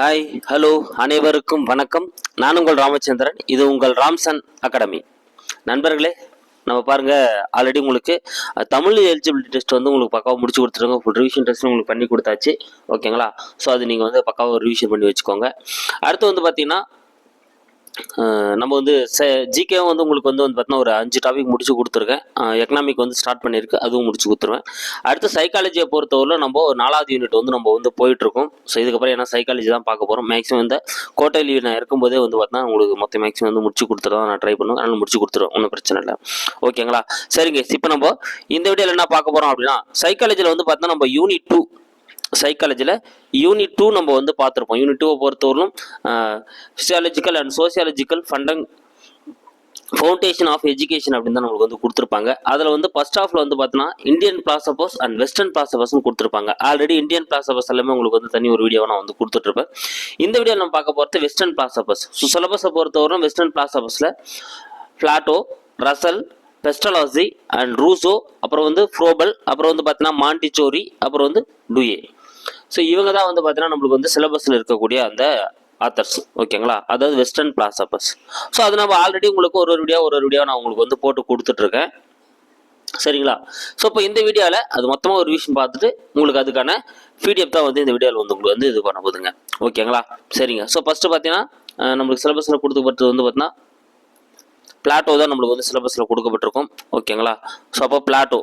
Hi hello அனைவருக்கும் வணக்கம். நான் உங்கள் ராமச்சந்திரன் இது உங்கள் ராம்சன் அகாடமி. நண்பர்களே நம்ம பாருங்கள் ஆல்ரெடி உங்களுக்கு தமிழ் எலிஜிபிலிட்டி டெஸ்ட் வந்து உங்களுக்கு பக்காவாக முடிச்சு கொடுத்துருங்க. ஃபுல் ரிவிஷன் டெஸ்ட் உங்களுக்கு பண்ணி கொடுத்தாச்சு. ஓகேங்களா ஸோ அது நீங்கள் வந்து பக்காவாக ரிவிஷன் பண்ணி வச்சுக்கோங்க. அடுத்து வந்து பார்த்தீங்கன்னா நம்ம வந்து ஜிகேவும் வந்து உங்களுக்கு வந்து வந்து பார்த்தீங்கன்னா ஒரு அஞ்சு டாபிக் முடிச்சு கொடுத்துருக்கேன். எக்கனாமிக் வந்து ஸ்டார்ட் பண்ணியிருக்கு அதுவும் முடிச்சு கொடுத்துருவேன். அடுத்து சைக்காலஜியை பொறுத்தவரையில் நம்ம ஒரு நாலாவது யூனிட் வந்து நம்ம வந்து போயிட்டுருக்கோம். ஸோ இதுக்கப்புறம் ஏன்னா சைக்காலஜி தான் பார்க்க போகிறோம் மேக்ஸிமம் இந்த கோட்டை நான் இருக்கும்போதே வந்து பார்த்தீங்கன்னா உங்களுக்கு மொத்த மேக்ஸிமம் வந்து முடிச்சு கொடுத்துருவோம் நான் ட்ரை பண்ணுவேன். அதனால் முடிச்சு கொடுத்துருவேன் ஒன்றும் பிரச்சனை இல்லை. ஓகேங்களா சரிங்க இப்போ நம்ம இந்த வீடியோவில் என்ன பார்க்க போகிறோம் அப்படின்னா சைக்காலஜியில் வந்து பார்த்தீங்கன்னா நம்ம யூனிட் டூ சைக்காலஜியில் யூனிட் டூ நம்ம வந்து பார்த்துருப்போம். யூனிட் டூவை பொறுத்தவரையிலும் ஃபிசியாலஜிக்கல் அண்ட் சோசியாலஜிக்கல் ஃபண்டங் ஃபவுண்டேஷன் ஆஃப் எஜுகேஷன் அப்படின்னு தான் நம்மளுக்கு வந்து கொடுத்துருப்பாங்க. அதில் வந்து ஃபர்ஸ்ட் ஆஃபில் வந்து பார்த்தீங்கன்னா இந்தியன் பிளாசபோஸ் அண்ட் வெஸ்டர்ன் பிளாசபோஸ்னு கொடுத்துருப்பாங்க. ஆல்ரெடி இந்தியன் பிளாசபோஸ் எல்லாமே உங்களுக்கு வந்து தனி ஒரு வீடியோவை நான் வந்து கொடுத்துட்ருப்பேன் இந்த வீடியோ நம்ம பார்க்க போகிறது வெஸ்டர்ன் பிளாசபஸ் ஸோ சிலபஸை பொறுத்தவரைக்கும் western பிளாசபஸில் Plato Russell Pestalozzi and Rousseau அப்புறம் வந்து ஃப்ரோபல் அப்புறம் வந்து பார்த்தீங்கன்னா மாண்டிச்சோரி அப்புறம் வந்து டுயே ஸோ இவங்க தான் வந்து பார்த்தீங்கன்னா நம்மளுக்கு வந்து சிலபஸில் இருக்கக்கூடிய அந்த ஆத்தர்ஸ் ஓகேங்களா? அதாவது வெஸ்டர்ன் பிளாசபஸ் ஸோ அது நம்ம ஆல்ரெடி உங்களுக்கு ஒரு ஒரு வீடியோ ஒரு ஒரு வீடியோ நான் உங்களுக்கு வந்து போட்டு கொடுத்துட்ருக்கேன். சரிங்களா? ஸோ இப்போ இந்த வீடியோவில் அது மொத்தமாக ஒரு விஷயம் பார்த்துட்டு உங்களுக்கு அதுக்கான பிடிஎஃப் தான் வந்து இந்த வீடியோவில் வந்து உங்களுக்கு வந்து இது பண்ண போதுங்க. ஓகேங்களா? சரிங்க. ஸோ ஃபஸ்ட்டு பார்த்தீங்கன்னா நம்மளுக்கு சிலபஸில் கொடுத்துப்பட்டது வந்து பார்த்தீங்கன்னா பிளாட்டோ தான் நம்மளுக்கு வந்து சிலபஸில் கொடுக்கப்பட்டிருக்கும். ஓகேங்களா? ஸோ அப்போ பிளாட்டோ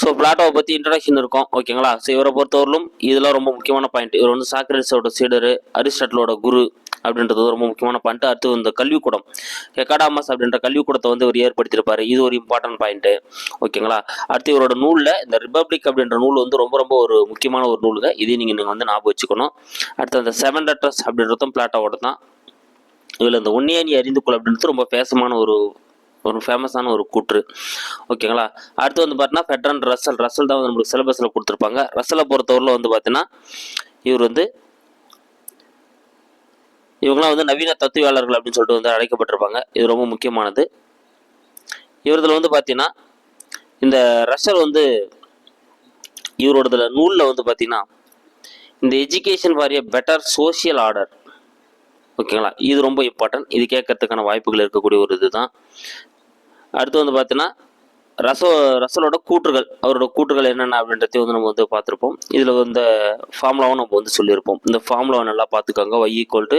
ஸோ பிளாட்டோவை பற்றி இன்ட்ரடக்ஷன் இருக்கும். ஓகேங்களா ஸோ இவரை பொறுத்தவரையிலும் இதெல்லாம் ரொம்ப முக்கியமான பாயிண்ட் இவர் வந்து சாக்ரட்டிஸோட சீடரு அரிஸ்டட்லோட குரு அப்படின்றது ரொம்ப முக்கியமான பாயிண்ட் அடுத்து இந்த கல்விக்கூடம். எக்காடாமஸ் அப்படின்ற கல்விக்கூடத்தை வந்து இவர் ஏற்படுத்தியிருப்பாரு. இது ஒரு இம்பார்ட்டன்ட் பாயிண்ட்டு ஓகேங்களா அடுத்து இவரோட நூலில் இந்த ரிப்பப்ளிக் அப்படின்ற நூல் வந்து ரொம்ப ரொம்ப ஒரு முக்கியமான ஒரு நூலுங்க. இதையும் நீங்கள் நீங்கள் வந்து ஞாபகம் வச்சுக்கணும். அடுத்து அந்த செவன் லெட்டர்ஸ் அப்படின்றதும் பிளாட்டோவோட தான் இதில் இந்த உன்னையே நீ அறிந்து கொள் அப்படின்றது ரொம்ப பேசமான ஒரு ஒரு ஃபேமஸான ஒரு கூற்று. ஓகேங்களா அடுத்து வந்து பார்த்தீங்கன்னா ஃபெட்ரன் ரசல் ரசல் தான் வந்து நம்மளுக்கு சிலபஸில் கொடுத்துருப்பாங்க. ரசலை பொறுத்தவரையில் வந்து பார்த்தீங்கன்னா இவர் வந்து இவங்களாம் வந்து நவீன தத்துவியாளர்கள் அப்படின்னு சொல்லிட்டு வந்து அழைக்கப்பட்டிருப்பாங்க. இது ரொம்ப முக்கியமானது. இவரதில் வந்து பார்த்தீங்கன்னா இந்த ரஷல் வந்து இவரோடதுல நூலில் வந்து பார்த்தீங்கன்னா இந்த education for a better social order ஓகேங்களா? இது ரொம்ப இம்பார்ட்டன்ட் இது கேட்கறதுக்கான வாய்ப்புகள் இருக்கக்கூடிய ஒரு இதுதான். அடுத்து வந்து பார்த்தீங்கன்னா ரசோ ரசலோட கூற்றுகள். அவரோட கூற்றுகள் என்னென்ன அப்படின்றதையும் வந்து நம்ம வந்து பார்த்துருப்போம். இதில் இந்த ஃபார்முலாவும் நம்ம வந்து சொல்லியிருப்போம். இந்த ஃபார்முலாவை நல்லா பார்த்துக்கோங்க. Y equal to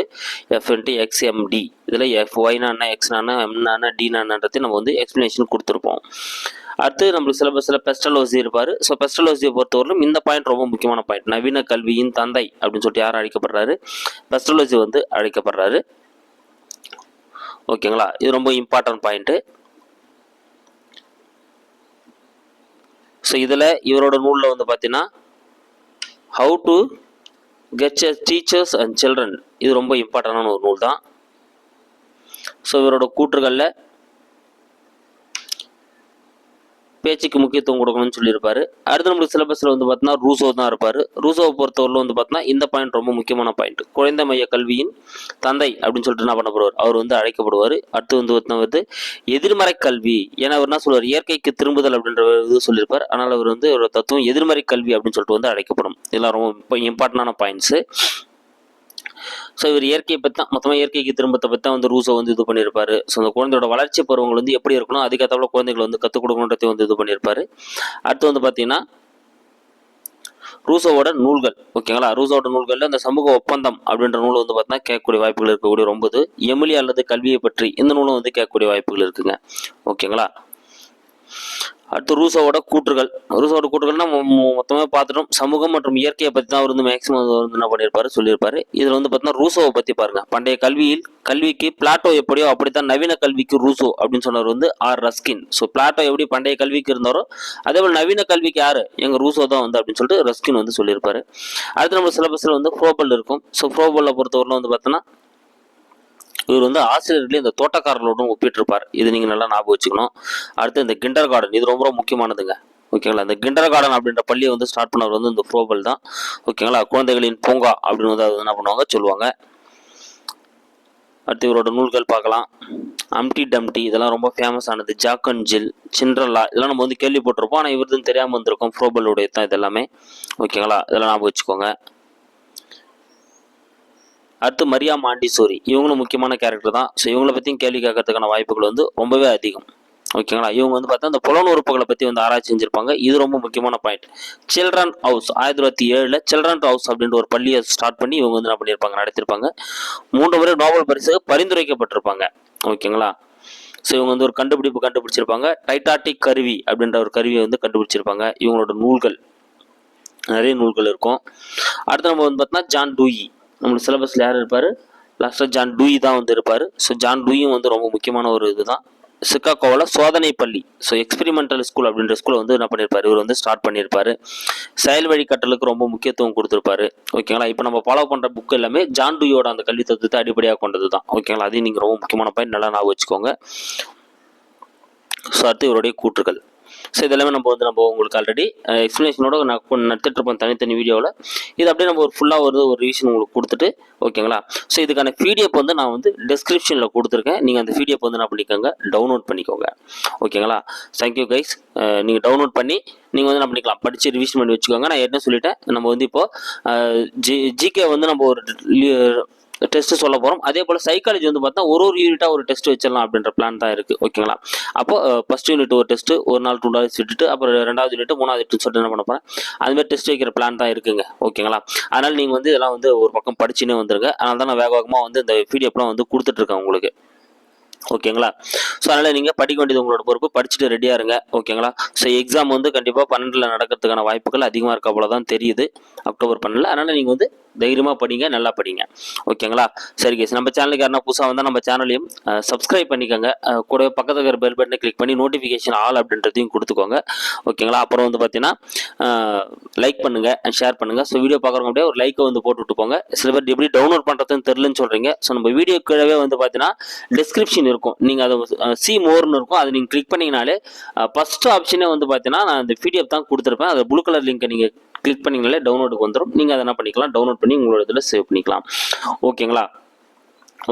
f into x empty இதில் எஃப் ஒய்னா என்ன எக்ஸ்னா என்ன எம்னா என்ன டினா என்னன்றதையும் நம்ம வந்து எக்ஸ்ப்ளனேஷன் கொடுத்துருப்போம். அடுத்து நம்மளுக்கு சிலபஸில் பெஸ்டலோசி இருப்பார். ஸோ பெஸ்டலோசியை பொறுத்தவரையிலும் இந்த பாயிண்ட் ரொம்ப முக்கியமான பாயிண்ட் நவீன கல்வியின் தந்தை அப்படின்னு சொல்லிட்டு யார் அழைக்கப்படுறாரு? பெஸ்டலோசி வந்து அழைக்கப்படுறாரு. ஓகேங்களா இது ரொம்ப இம்பார்ட்டன்ட் பாயிண்ட்டு ஸோ இதில் இவரோட நூலில் வந்து பார்த்தீங்கன்னா how to get teachers and children இது ரொம்ப இம்பார்ட்டண்டான ஒரு நூல் தான் ஸோ இவரோட கூற்றுகளில் பேச்சுக்கு முக்கியத்துவம் கொடுக்கணும்னு சொல்லியிருப்பாரு. அடுத்து நம்மளுக்கு சிலபஸில் வந்து பார்த்தீங்கன்னா ரூசோ தான் இருப்பார். ரூசோவை பொறுத்தவரையில் வந்து பார்த்தீங்கன்னா இந்த பாயிண்ட் ரொம்ப முக்கியமான பாயிண்ட் குழந்தை மைய கல்வியின் தந்தை அப்படின்னு சொல்லிட்டு என்ன பண்ண போடுவார் அவர் வந்து அழைக்கப்படுவார். அடுத்து வந்து பார்த்தீங்கன்னா வந்து எதிர்மறை கல்வி. ஏன்னா அவர் என்ன சொல்வார் இயற்கைக்கு திரும்புதல் அப்படின்ற ஒரு இது சொல்லியிருப்பார். ஆனால் அவர் வந்து ஒரு தத்துவம் எதிர்மறை கல்வி அப்படின்னு சொல்லிட்டு வந்து அழைக்கப்படும். இதெல்லாம் ரொம்ப இம்பார்ட்டண்டான பாயிண்ட்ஸு ஸோ இவர் இயற்கையை பற்றி தான் மொத்தமாக இயற்கைக்கு திரும்பத்தை பற்றி தான் வந்து ரூசோ வந்து இது பண்ணியிருப்பார் ஸோ அந்த குழந்தையோட வளர்ச்சி பருவங்கள் வந்து எப்படி இருக்கணும் அதுக்கேற்றவள குழந்தைகளை வந்து கற்றுக் கொடுக்கணுன்றதையும் வந்து இது பண்ணியிருப்பார் அடுத்து வந்து பார்த்தீங்கன்னா ரூசோவோட நூல்கள் ஓகேங்களா? ரூசோட நூல்களில் இந்த சமூக ஒப்பந்தம் அப்படின்ற நூல் வந்து பார்த்தீங்கன்னா கேட்கக்கூடிய வாய்ப்புகள் இருக்கக்கூடிய ரொம்ப இது எமிலி அல்லது கல்வியை பற்றி இந்த நூலும் வந்து கேட்கக்கூடிய வாய்ப்புகள் இருக்குங்க. ஓகேங்களா? அடுத்து ரூசோவோட கூற்றுகள். ரூசோவோட கூற்றுகள்னா மொத்தமாக பார்த்துட்டோம். சமூகம் மற்றும் இயற்கையை பற்றி தான் அவர் வந்து மேக்ஸிமம் வந்து என்ன பண்ணியிருப்பாரு சொல்லியிருப்பாரு. இதில் வந்து பார்த்தீங்கன்னா ரூசோவை பற்றி பாருங்கள் பண்டைய கல்வியில் கல்விக்கு பிளாட்டோ எப்படியோ அப்படித்தான் நவீன கல்விக்கு ரூசோ அப்படின்னு சொன்னவர் வந்து ஆர் ரஸ்கின். ஸோ பிளாட்டோ எப்படி பண்டைய கல்விக்கு இருந்தாரோ அதே போல் நவீன கல்விக்கு யார்? எங்கள் ரூசோ தான் வந்து அப்படின்னு சொல்லிட்டு ரஸ்கின் வந்து சொல்லியிருப்பாரு. அடுத்து நம்ம சிலபஸில் வந்து ஃப்ரோபல் இருக்கும். ஸோ ஃப்ரோபலில் பொறுத்தவரை வந்து பார்த்தோன்னா இவர் வந்து ஆசிரியர்களையும் இந்த தோட்டக்காரர்களோடும் ஒப்பிட்டிருப்பார். இது நீங்கள் நல்லா ஞாபகம் வச்சுக்கணும். அடுத்து இந்த கிண்டர் கார்டன் இது ரொம்ப ரொம்ப முக்கியமானதுங்க. ஓகேங்களா இந்த கிண்டர் கார்டன் அப்படின்ற பள்ளியை வந்து ஸ்டார்ட் பண்ணவர் வந்து இந்த ப்ரோபல் தான். ஓகேங்களா குழந்தைகளின் பூங்கா அப்படின்னு வந்து அது என்ன பண்ணுவாங்க? சொல்லுவாங்க. அடுத்து இவரோட நூல்கள் பார்க்கலாம். அம்டி டம்டி இதெல்லாம் ரொம்ப ஃபேமஸ் ஆனது. ஜாக் அண்ட் ஜில் சிண்ட்ரல்லா இதெல்லாம் நம்ம வந்து கேள்விப்பட்டிருப்போம். ஆனால் இவருதுன்னு தெரியாமல் வந்திருக்கோம் ஃப்ரோபலுடைய தான் இது எல்லாமே ஓகேங்களா இதெல்லாம் ஞாபகம் வச்சுக்கோங்க. அடுத்து மரியா மாண்டிசோரி. இவங்களும் முக்கியமான கேரக்டர் தான். ஸோ இவங்களை பற்றியும் கேள்வி கேட்கறதுக்கான வாய்ப்புகள் வந்து ரொம்பவே அதிகம். ஓகேங்களா? இவங்க வந்து பார்த்தா இந்த புலன் உறுப்புகளை பற்றி வந்து ஆராய்ச்சி செஞ்சுருப்பாங்க. இது ரொம்ப முக்கியமான பாயிண்ட் சில்ட்ரன் ஹவுஸ் ஆயிரத்தி தொள்ளாயிரத்தி ஏழில் சில்ட்ரன் ஹவுஸ் அப்படின்ற ஒரு பள்ளியை ஸ்டார்ட் பண்ணி இவங்க வந்து என்ன பண்ணியிருப்பாங்க? நடத்திருப்பாங்க மூன்று முறை நோபல் பரிசு பரிந்துரைக்கப்பட்டிருப்பாங்க. ஓகேங்களா? ஸோ இவங்க வந்து ஒரு கண்டுபிடிப்பு கண்டுபிடிச்சிருப்பாங்க. டைட்டாட்டிக் கருவி அப்படின்ற ஒரு கருவியை வந்து கண்டுபிடிச்சிருப்பாங்க. இவங்களோட நூல்கள். நிறைய நூல்கள் இருக்கும். அடுத்து நம்ம வந்து பார்த்தோம்னா ஜான் டூயி நம்மளுக்கு சிலபஸில் யார் இருப்பார்? லாஸ்ட்டாக ஜான் டூயி தான் வந்து இருப்பார். ஸோ ஜான் டூயும் வந்து ரொம்ப முக்கியமான ஒரு இதுதான். சிக்காகோவில் சோதனை பள்ளி ஸோ எக்ஸ்பெரிமெண்டல் ஸ்கூல் அப்படின்ற ஸ்கூலை வந்து என்ன பண்ணியிருப்பார் இவர் வந்து ஸ்டார்ட் பண்ணியிருப்பார் செயல் வழி ரொம்ப முக்கியத்துவம் கொடுத்துருப்பாரு. ஓகேங்களா இப்போ நம்ம ஃபாலோ பண்ணுற புக் எல்லாமே ஜான் டூயோட அந்த கல்வி தத்துவத்தை அடிப்படையாக கொண்டது தான் ஓகேங்களா அதையும் நீங்கள் ரொம்ப முக்கியமான பாயிண்ட் நல்லா ஞாபகம் வச்சுக்கோங்க. ஸோ அடுத்து இவருடைய கூற்றுகள். ஸோ இதெல்லாமே நம்ம வந்து நம்ம உங்களுக்கு ஆல்ரெடி எக்ஸ்ப்ளனேஷனோட uh, நான் நடத்திட்டுருப்போம் தனித்தனி வீடியோவில் இது அப்படியே நம்ம ஒரு ஃபுல்லாக ஒரு ஒரு ரிவிஷன் உங்களுக்கு கொடுத்துட்டு ஓகேங்களா ஸோ இதுக்கான பிடிஎஃப் வந்து நான் வந்து டிஸ்கிரிப்ஷனில் கொடுத்துருக்கேன். நீங்கள் அந்த பிடிஎஃப் வந்து என்ன பண்ணிக்கோங்க டவுன்லோட் பண்ணிக்கோங்க. ஓகேங்களா தேங்க்யூ கைஸ் நீங்கள் டவுன்லோட் பண்ணி நீங்கள் வந்து என்ன பண்ணிக்கலாம் படித்து ரிவிஷன் பண்ணி வச்சுக்கோங்க. நான் என்ன சொல்லிட்டேன். நம்ம வந்து இப்போது ஜி uh, ஜிகே வந்து நம்ம ஒரு டெஸ்ட் சொல்ல போகிறோம் அதே போல் சைக்காலஜி வந்து பார்த்தா ஒரு ஒரு யூனிட்டாக ஒரு டெஸ்ட் வச்சிடலாம் அப்படின்ற பிளான் தான் இருக்குது ஓகேங்களா அப்போ ஃபஸ்ட் யூனிட் ஒரு டெஸ்ட் ஒரு நாள் டூ டேஸ் விட்டுட்டு அப்புறம் ரெண்டாவது யூனிட் மூணாவது யூனிட் சொல்லிட்டு என்ன பண்ண போகிறேன் அதுமாதிரி டெஸ்ட் வைக்கிற பிளான் தான் இருக்குங்க. ஓகேங்களா அதனால் நீங்கள் வந்து இதெல்லாம் வந்து ஒரு பக்கம் படிச்சுன்னே வந்துருங்க. அதனால தான் நான் வேக வேகமாக வந்து இந்த பிடிஎஃப்லாம் வந்து கொடுத்துட்ருக்கேன் உங்களுக்கு. ஓகேங்களா ஸோ அதனால் நீங்கள் படிக்க வேண்டியது உங்களோட பொறுப்பு. படிச்சுட்டு ரெடியாக இருங்க. ஓகேங்களா ஸோ எக்ஸாம் வந்து கண்டிப்பாக பன்னெண்டில் நடக்கிறதுக்கான வாய்ப்புகள் அதிகமாக இருக்க போல தான் தெரியுது. அக்டோபர் பன்னெண்டில். அதனால் நீங்கள் வந்து தைரியமாக படிங்க நல்லா படிங்க. ஓகேங்களா? சரி கேஸ் நம்ம சேனலுக்கு யாருன்னா புதுசாக வந்தால் நம்ம சேனலையும் சப்ஸ்கிரைப் பண்ணிக்கோங்க. கூட பக்கத்தில் இருக்கிற பெல் பட்டனை கிளிக் பண்ணி நோட்டிஃபிகேஷன் ஆல் அப்படின்றதையும் கொடுத்துக்கோங்க. ஓகேங்களா? அப்புறம் வந்து பார்த்தீங்கன்னா லைக் பண்ணுங்கள் ஷேர் பண்ணுங்கள் ஸோ வீடியோ பார்க்குறவங்க அப்படியே ஒரு லைக்கை வந்து போட்டு விட்டு போங்க சில பேர் எப்படி டவுன்லோட் பண்ணுறதுன்னு தெரிலன்னு சொல்கிறீங்க ஸோ நம்ம வீடியோ கீழே வந்து பார்த்தீங்கன்னா டிஸ்கிரிப்ஷன் இருக்கும். நீங்கள் அதை சி மோர்னு இருக்கும். அதை நீங்கள் கிளிக் பண்ணிங்கனாலே ஃபஸ்ட்டு ஆப்ஷனே வந்து பார்த்தீங்கன்னா நான் இந்த பிடிஎஃப் தான் கொடுத்துருப்பேன். அதை ப்ளூ கலர் லிங்கை நீங்கள் கிளிக் பண்ணிங்களே டவுன்லோடுக்கு வந்துடும் நீங்கள் அதை என்ன பண்ணிக்கலாம்? டவுன்லோட் பண்ணி உங்களோட இதில் சேவ் பண்ணிக்கலாம். ஓகேங்களா?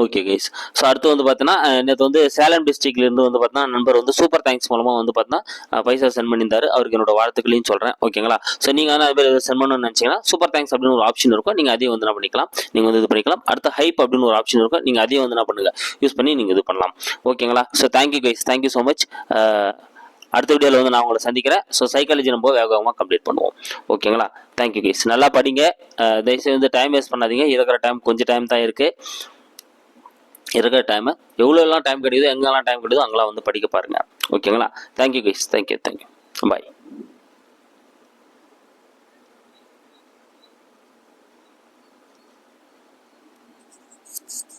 ஓகே கைஸ் ஸோ அடுத்து வந்து பார்த்தீங்கன்னா நேற்று வந்து சேலம் டிஸ்ட்ரிக்ட்லேருந்து வந்து பார்த்தீங்கன்னா நண்பர் வந்து சூப்பர் தேங்க்ஸ் மூலமாக வந்து பார்த்தீங்கன்னா பைசா சென்ட் பண்ணியிருந்தாரு. அவருக்கு என்னோட வாழ்த்துக்களையும் சொல்கிறேன் ஓகேங்களா? ஸோ நீங்கள் வந்து அது சென்ட் பண்ணணும்னு நினச்சிங்கன்னா சூப்பர் தேங்க்ஸ் அப்படின்னு ஒரு ஆப்ஷன் இருக்கும். நீங்கள் அதையும் வந்து என்ன பண்ணிக்கலாம்? நீங்கள் வந்து இது பண்ணிக்கலாம். அடுத்து ஹைப் அப்படின்னு ஒரு ஆப்ஷன் இருக்கும். நீங்கள் அதையும் வந்து என்ன பண்ணுங்கள் யூஸ் பண்ணி நீங்கள் இது பண்ணலாம். ஓகேங்களா? So thank you guys thank you so much அடுத்த வீடியோவில் வந்து நான் உங்களை சந்திக்கிறேன். ஸோ சைக்காலஜி நம்ம வேக வேகமாக கம்ப்ளீட் பண்ணுவோம் ஓகேங்களா தேங்க்யூ கைஸ் நல்லா படிங்க. தயவுசெய்து வந்து டைம் வேஸ்ட் பண்ணாதீங்க. இருக்கிற டைம் கொஞ்சம் டைம் தான் இருக்குது இருக்கிற டைமை எவ்வளோலாம் டைம் கிடைக்குதோ எங்கெல்லாம் டைம் கிடைக்குதோ அங்கெல்லாம் வந்து படிக்க பாருங்கள் ஓகேங்களா thank you guys thank you thank you bye